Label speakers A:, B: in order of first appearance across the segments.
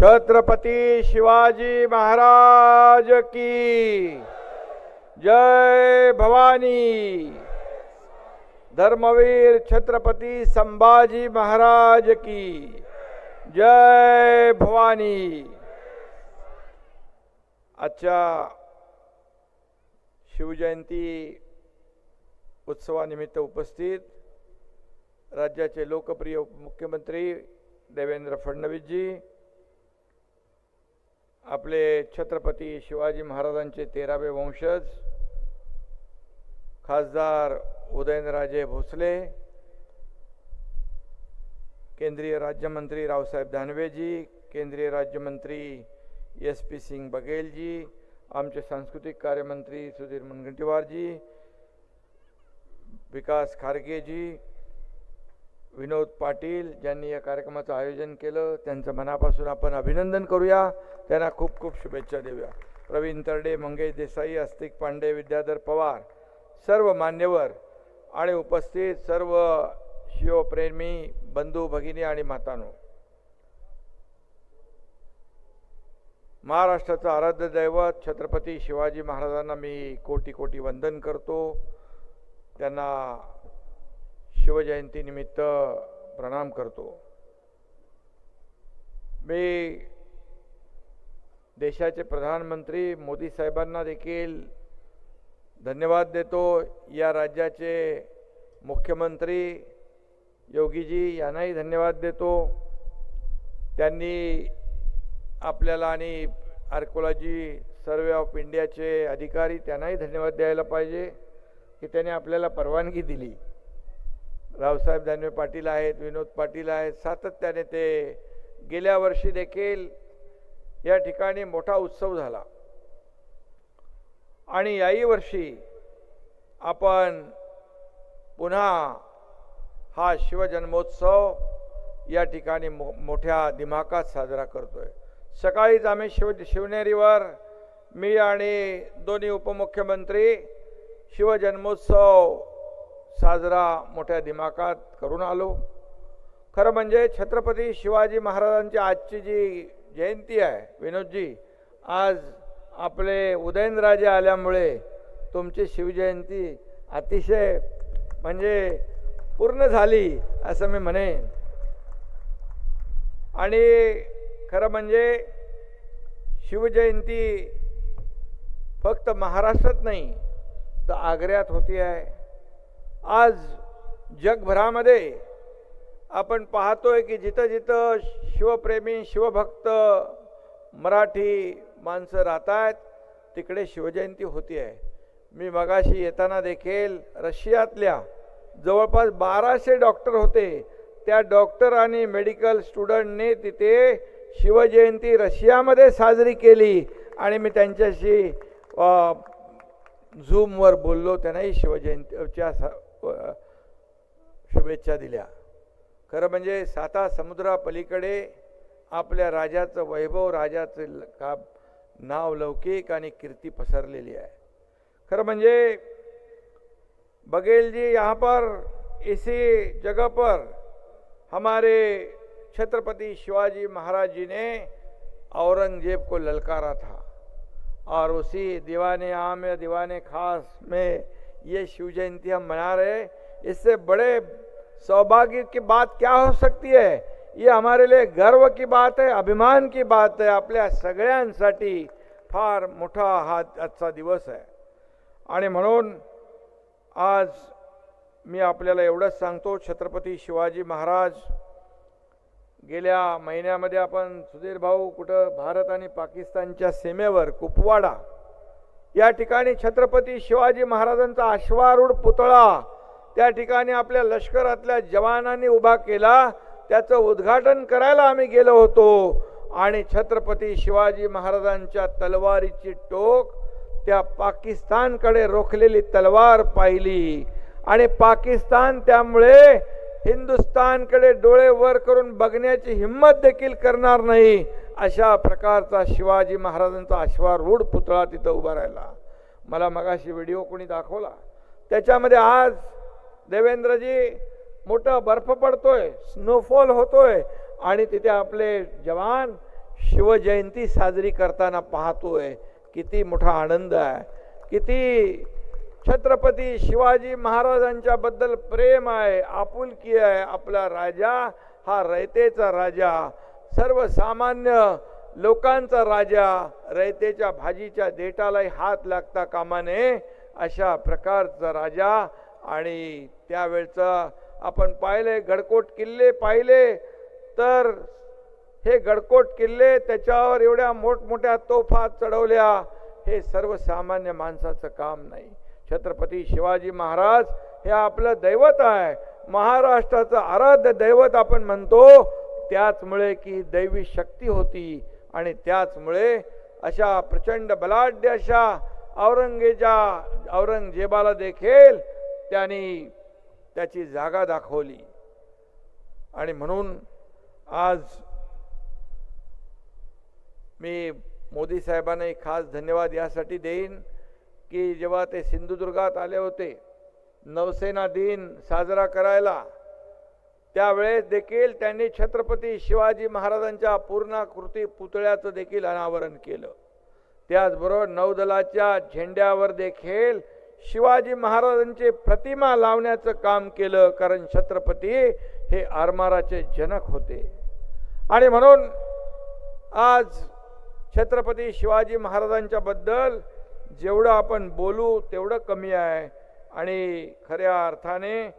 A: छत्रपती शिवाजी महाराज की। जय भवानी। धर्मवीर छत्रपती संभाजी महाराज की। जय भवानी। आजच्या शिवजयंती उत्सवानिमित्त उपस्थित राज्याचे लोकप्रिय मुख्यमंत्री देवेंद्र फडणवीसजी आपले छत्रपती शिवाजी महाराजांचे तेरावे वंशज खासदार उदयनराजे भोसले केंद्रीय राज्यमंत्री रावसाहेब दानवेजी केंद्रीय राज्यमंत्री एस पी सिंग बघेलजी आमचे सांस्कृतिक कार्यमंत्री सुधीर मुनगंटीवारजी विकास खारगेजी विनोद पाटील ज्यांनी या कार्यक्रमाचं आयोजन केलं त्यांचं मनापासून आपण अभिनंदन करूया. त्यांना खूप खूप शुभेच्छा देऊया. प्रवीण तरडे मंगेश देसाई अस्तिक पांडे विद्याधर पवार सर्व मान्यवर आणि उपस्थित सर्व शिवप्रेमी बंधू भगिनी आणि मातानो. महाराष्ट्राचं आराध्य दैवत छत्रपती शिवाजी महाराजांना मी कोटी कोटी वंदन करतो. त्यांना शिवजयंतीनिमित्त प्रणाम करतो. मी देशाचे प्रधानमंत्री मोदी साहेबांना देखील धन्यवाद देतो. या राज्याचे मुख्यमंत्री योगीजी यांनाही धन्यवाद देतो. त्यांनी आपल्याला आणि आर्कोलॉजी सर्वे ऑफ इंडियाचे अधिकारी त्यांनाही धन्यवाद द्यायला पाहिजे की त्यांनी आपल्याला परवानगी दिली. रावसाहेब दानवे पाटील आहेत विनोद पाटील आहेत. सातत्याने ते गेल्या वर्षी देखील या ठिकाणी मोठा उत्सव झाला. आणि याही वर्षी आपण पुन्हा हा शिवजन्मोत्सव या ठिकाणी मो मोठ्या दिमाकात साजरा करतोय. सकाळीच आम्ही शिव शिवनेरीवर मी आणि दोन्ही उपमुख्यमंत्री शिवजन्मोत्सव साजरा मोठ्या दिमाकात करून आलो. खरं म्हणजे छत्रपती शिवाजी महाराजांची आजची जी जयंती आहे विनोदजी आज आपले उदयनराजे आल्यामुळे तुमची शिवजयंती अतिशय म्हणजे पूर्ण झाली असं मी म्हणेन. आणि खरं म्हणजे शिवजयंती फक्त महाराष्ट्रात नाही तर आग्र्यात होती आहे. आज जगभरामध्ये आपण पाहतोय की जिथं जिथं शिवप्रेमी शिवभक्त मराठी माणसं राहत आहेत तिकडे शिवजयंती होती आहे. मी मगाशी येताना देखील रशियातल्या जवळपास बाराशे डॉक्टर होते. त्या डॉक्टर आणि मेडिकल स्टुडंटने तिथे शिवजयंती रशियामध्ये साजरी केली आणि मी त्यांच्याशी झूमवर बोललो. त्यांनाही शिवजयंतीच्या स- शुभेच्छा दिल्या. खरं म्हणजे साता समुद्रापलीकडे आपल्या राजाचं वैभव राजाचं का नाव लौकिक आणि कीर्ती पसरलेली आहे. खरं म्हणजे बघेल जी यहाँ पर इसी जगह पर हमारे छत्रपति शिवाजी महाराज जी ने औरंगजेब को ललकारा था और उसी दीवाने आम या दीवाने खास में ये शिव जयंती हम मना रहे इससे बड़े सौभाग्य की बात क्या हो सकती है? ये हमारे लिए गर्व की बात है अभिमान की बात है। आपल्या सगळ्यांसाठी फार मोठा हा आजचा दिवस आहे आणि म्हणून आज मी आपल्याला एवढंच सांगतो छत्रपती शिवाजी महाराज गेल्या महिन्यामध्ये आपण सुधीर भाऊ कुठं भारत आणि पाकिस्तानच्या सीमेवर कुपवाडा या ठिकाणी छत्रपती शिवाजी महाराजांचा अश्वारूढ पुतळा त्या ठिकाणी आपल्या लष्करातल्या जवानांनी उभा केला. त्याचं उद्घाटन करायला आम्ही गेलो होतो. आणि छत्रपती शिवाजी महाराजांच्या तलवारीची टोक त्या पाकिस्तानकडे रोखलेली तलवार पाहिली. आणि पाकिस्तान त्यामुळे हिंदुस्तानकडे डोळे वर करून बघण्याची हिंमत देखील करणार नाही. अशा प्रकारचा शिवाजी महाराजांचा अश्वारूढ पुतळा तिथं उभा राहिला. मला मगाशी व्हिडिओ कोणी दाखवला. त्याच्यामध्ये आज देवेंद्रजी मोठा बर्फ पडतोय स्नोफॉल होतोय आणि तिथे आपले जवान शिवजयंती साजरी करताना पाहतोय. किती मोठा आनंद आहे. किती छत्रपती शिवाजी महाराजांच्या बद्दल प्रेम आहे आपुलकी आहे. आपला राजा हा रयतेचा राजा. सर्वसामान्य लोकांचा राजा रयतेच्या भाजीच्या देठालाही हात लागता कामा नये अशा प्रकारचा राजा. आणि त्यावेळचं आपण पाहिले गडकोट किल्ले पाहिले तर हे गडकोट किल्ले त्याच्यावर एवढ्या मोठमोठ्या तोफा चढवल्या हे सर्वसामान्य माणसाचं काम नाही. छत्रपती शिवाजी महाराज हे आपलं दैवत आहे. महाराष्ट्राचं आराध्य दैवत आपण म्हणतो. त्याचमुळे की दैवी शक्ती होती आणि त्याचमुळे अशा प्रचंड बलाढ्य अशा औरंगेच्या औरंगजेबाला देखील त्यांनी त्याची जागा दाखवली. आणि म्हणून आज मी मोदी साहेबांना खास धन्यवाद यासाठी देईन की जेव्हा ते सिंधुदुर्गात आले होते नौसेना दिन साजरा करायला त्यावेळेस देखील त्यांनी छत्रपती शिवाजी महाराजांच्या पूर्णाकृती पुतळ्याचं देखील अनावरण केलं. त्याचबरोबर नौदलाच्या झेंड्यावर देखील शिवाजी महाराजांची प्रतिमा लावण्याचं काम केलं कारण छत्रपती हे आरमाराचे जनक होते. आणि म्हणून आज छत्रपती शिवाजी महाराजांच्या बद्दल जेवढं आपण बोलू तेवढं कमी आहे. आणि खऱ्या अर्थाने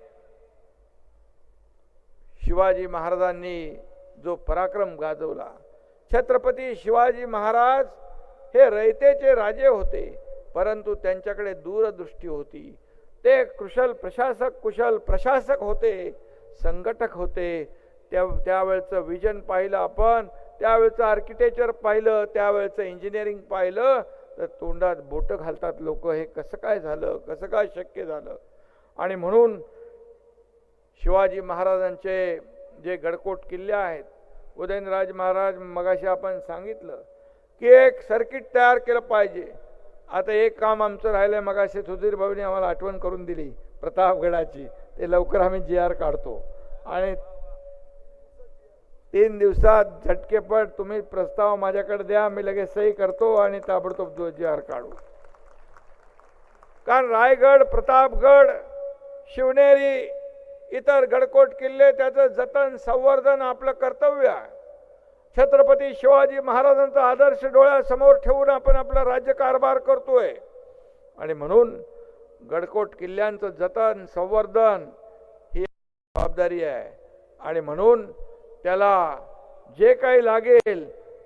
A: शिवाजी महाराजांनी जो पराक्रम गाजवला. छत्रपती शिवाजी महाराज हे रयतेचे राजे होते परंतु त्यांच्याकडे दूरदृष्टी होती. ते कुशल प्रशासक कुशल प्रशासक होते संघटक होते. त्या त्यावेळचं विजन पाहिलं आपण त्यावेळचं आर्किटेक्चर पाहिलं त्यावेळचं इंजिनिअरिंग पाहिलं तर तोंडात बोटं घालतात लोक. हे कसं काय झालं? कसं काय शक्य झालं? आणि म्हणून शिवाजी महाराजांचे जे गडकोट किल्ले आहेत उदयनराज महाराज मगाशी आपण सांगितलं की एक सर्किट तयार केलं पाहिजे. आता एक काम आमचं राहिलं आहे मगाशी सुधीर भाऊने आम्हाला आठवण करून दिली प्रतापगडाची. ते लवकर आम्ही जी आर काढतो. आणि तीन दिवसात झटकेपट तुम्ही प्रस्ताव माझ्याकडे द्या मी लगेच सही करतो आणि ताबडतोब जी आर काढू. कारण रायगड प्रतापगड शिवनेरी इतर गडकोट किल्ले त्याचं जतन संवर्धन आपलं कर्तव्य आहे. छत्रपती शिवाजी महाराजांचा आदर्श डोळ्यासमोर ठेवून आपण आपला राज्यकारभार करतोय. आणि म्हणून गडकोट किल्ल्यांचं जतन संवर्धन ही जबाबदारी आहे. आणि म्हणून त्याला जे काही लागेल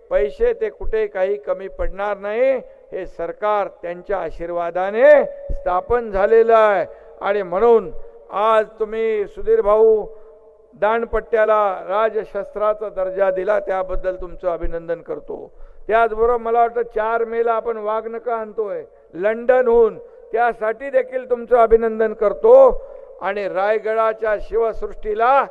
A: पैसे ते कुठे काही कमी पडणार नाही हे सरकार त्यांच्या आशीर्वादाने स्थापन झालेलं आहे. आणि म्हणून आज तुम्ही सुधीर भाऊ दांडपट्ट्याला राजशस्त्राचा दर्जा दिला त्याबद्दल तुमचं अभिनंदन करतो. त्याचबरोबर मला वाटतं चार मेला आपण वाघनका आणतोय लंडनहून त्यासाठी देखील तुमचं अभिनंदन करतो. आणि रायगडाच्या शिवसृष्टीला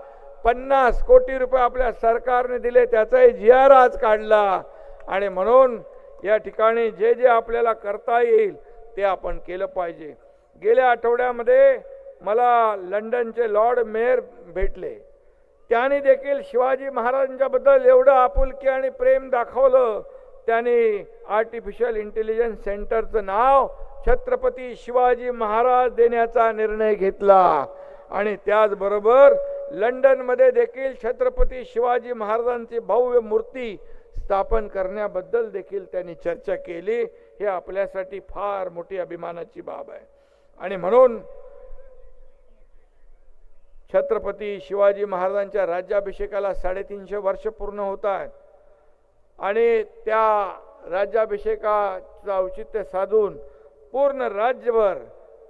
A: पन्नास कोटी रुपये आपल्या सरकारने दिले त्याचाही जी आर आज काढला. आणि म्हणून या ठिकाणी जे जे आपल्याला करता येईल ते आपण केलं पाहिजे. गेल्या आठवड्यामध्ये मला लंडनचे लॉर्ड मेयर भेटले. त्यांनी देखील शिवाजी महाराजांच्याबद्दल एवढं आपुलकी आणि प्रेम दाखवलं. त्यांनी आर्टिफिशियल इंटेलिजन्स सेंटरचं नाव छत्रपती शिवाजी महाराज देण्याचा निर्णय घेतला. आणि त्याचबरोबर लंडनमध्ये देखील छत्रपती शिवाजी महाराजांची भव्य मूर्ती स्थापन करण्याबद्दल देखील त्यांनी चर्चा केली. हे आपल्यासाठी फार मोठी अभिमानाची बाब आहे. आणि म्हणून छत्रपती शिवाजी महाराजांच्या राज्याभिषेकाला साडेतीनशे वर्ष पूर्ण होत आहेत. आणि त्या राज्याभिषेकाचं औचित्य साधून पूर्ण राज्यभर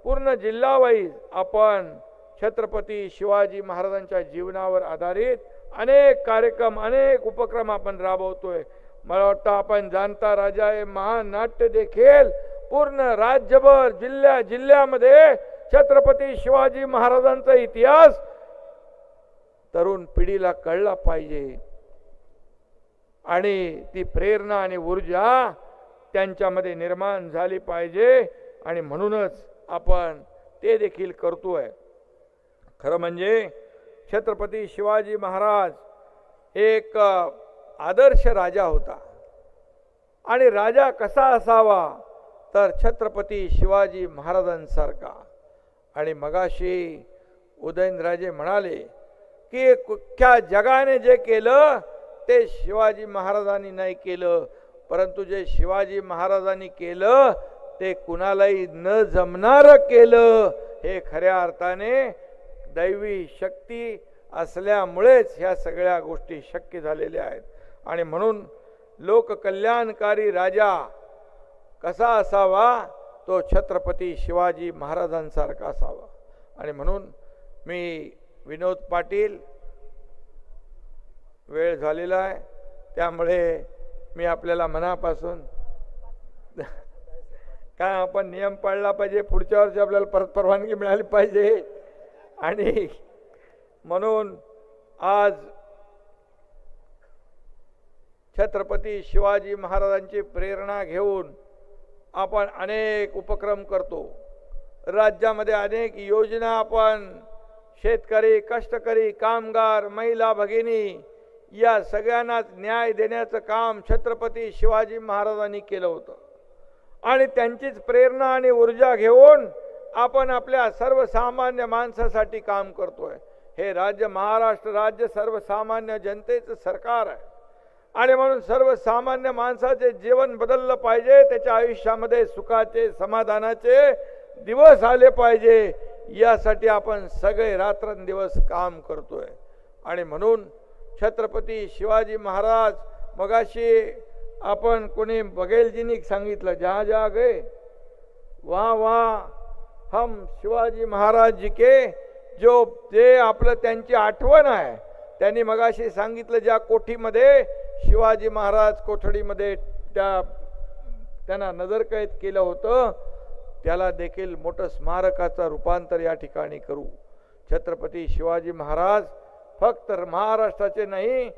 A: पूर्ण जिल्हावाईज आपण छत्रपती शिवाजी महाराजांच्या जीवनावर आधारित अनेक कार्यक्रम अनेक उपक्रम आपण राबवतोय. मला वाटतं आपण जाणता राजा हे महानाट्य देखील पूर्ण राज्यभर जिल्ह्या जिल्ह्यामध्ये छत्रपती शिवाजी महाराजांचा इतिहास तरुण पिढीला कळला पाहिजे. आणि ती प्रेरणा आणि ऊर्जा त्यांच्यामध्ये निर्माण झाली पाहिजे. आणि म्हणूनच आपण ते देखील करतोय. खरं म्हणजे छत्रपती शिवाजी महाराज एक आदर्श राजा होता. आणि राजा कसा असावा? तर छत्रपती शिवाजी महाराजांसारखा. आणि मगाशी उदयनराजे म्हणाले की कुख्या जगाने जे केलं ते शिवाजी महाराजांनी नाही केलं. परंतु जे शिवाजी महाराजांनी केलं ते कुणालाही न जमणारं केलं. हे खऱ्या अर्थाने दैवी शक्ती असल्यामुळेच ह्या सगळ्या गोष्टी शक्य झालेल्या आहेत. आणि म्हणून लोककल्याणकारी राजा कसा असावा? तो छत्रपती शिवाजी महाराजांसारखा असावा. आणि म्हणून मी विनोद पाटील वेळ झालेला आहे त्यामुळे मी आपल्याला मनापासून काय आपण नियम पाळला पाहिजे पुढच्या वर्षी आपल्याला परत परवानगी मिळाली पाहिजे. आणि म्हणून आज छत्रपती शिवाजी महाराजांची प्रेरणा घेऊन आपण अनेक उपक्रम करतो. राज्यामध्ये अनेक योजना आपण शेतकरी कष्टकरी कामगार महिला भगिनी या सगळ्यांनाच न्याय देण्याचं काम छत्रपती शिवाजी महाराजांनी केलं होतं. आणि त्यांचीच प्रेरणा आणि ऊर्जा घेऊन आपण आपल्या सर्वसामान्य माणसासाठी काम करतोय. हे राज्य महाराष्ट्र राज्य सर्वसामान्य जनतेचं सरकार आहे. आणि म्हणून सर्वसामान्य माणसाचे जीवन बदललं पाहिजे त्याच्या आयुष्यामध्ये सुखाचे समाधानाचे दिवस आले पाहिजे. यासाठी आपण सगळे रात्रंदिवस काम करतोय. आणि म्हणून छत्रपती शिवाजी महाराज मगाशी आपण कोणी बघेलजीनी सांगितलं जहा जहा गए वा वा. हम शिवाजी महाराज जी के जो जे आपलं त्यांची आठवण आहे त्यांनी मगाशी सांगितलं ज्या कोठीमध्ये शिवाजी महाराज कोठडीमध्ये त्या त्यांना नजरकैद केलं होतं त्याला देखील मोठं स्मारकाचं रूपांतर या ठिकाणी करू. छत्रपती शिवाजी महाराज फक्त महाराष्ट्राचे नाही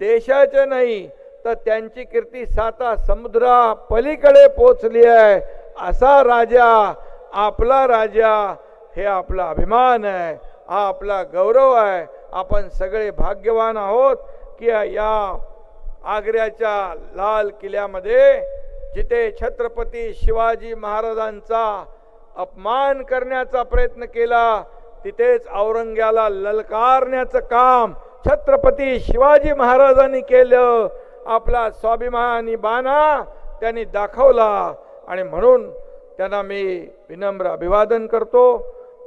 A: देशाचे नाही तर त्यांची कीर्ती साता समुद्रा पलीकडे पोचली आहे. असा राजा आपला राजा हे आपला अभिमान आहे हा आपला गौरव आहे. आपण सगळे भाग्यवान आहोत की या आग्र्याच्या लाल किल्ल्यामध्ये जिथे छत्रपती शिवाजी महाराजांचा अपमान करण्याचा प्रयत्न केला तिथेच औरंग्याला ललकारण्याचं काम छत्रपती शिवाजी महाराजांनी केलं. आपला स्वाभिमानी बाणा त्यांनी दाखवला आणि म्हणून त्यांना मी विनम्र अभिवादन करतो.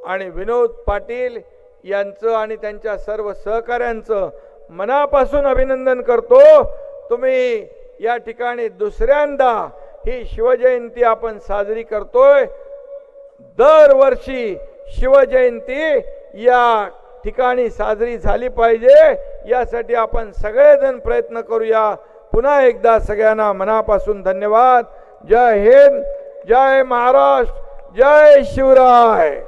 A: आणि विनोद पाटील यांचं आणि त्यांच्या सर्व सहकाऱ्यांचं मनापासून अभिनंदन करतो. तुम्ही या ठिकाणी दुसऱ्यांदा ही शिवजयंती आपण साजरी करतोय. दरवर्षी शिवजयंती या ठिकाणी साजरी झाली पाहिजे. यासाठी आपण सगळेजण प्रयत्न करूया. पुन्हा एकदा सगळ्यांना मनापासून धन्यवाद. जय हिंद जय महाराष्ट्र जय शिवराय.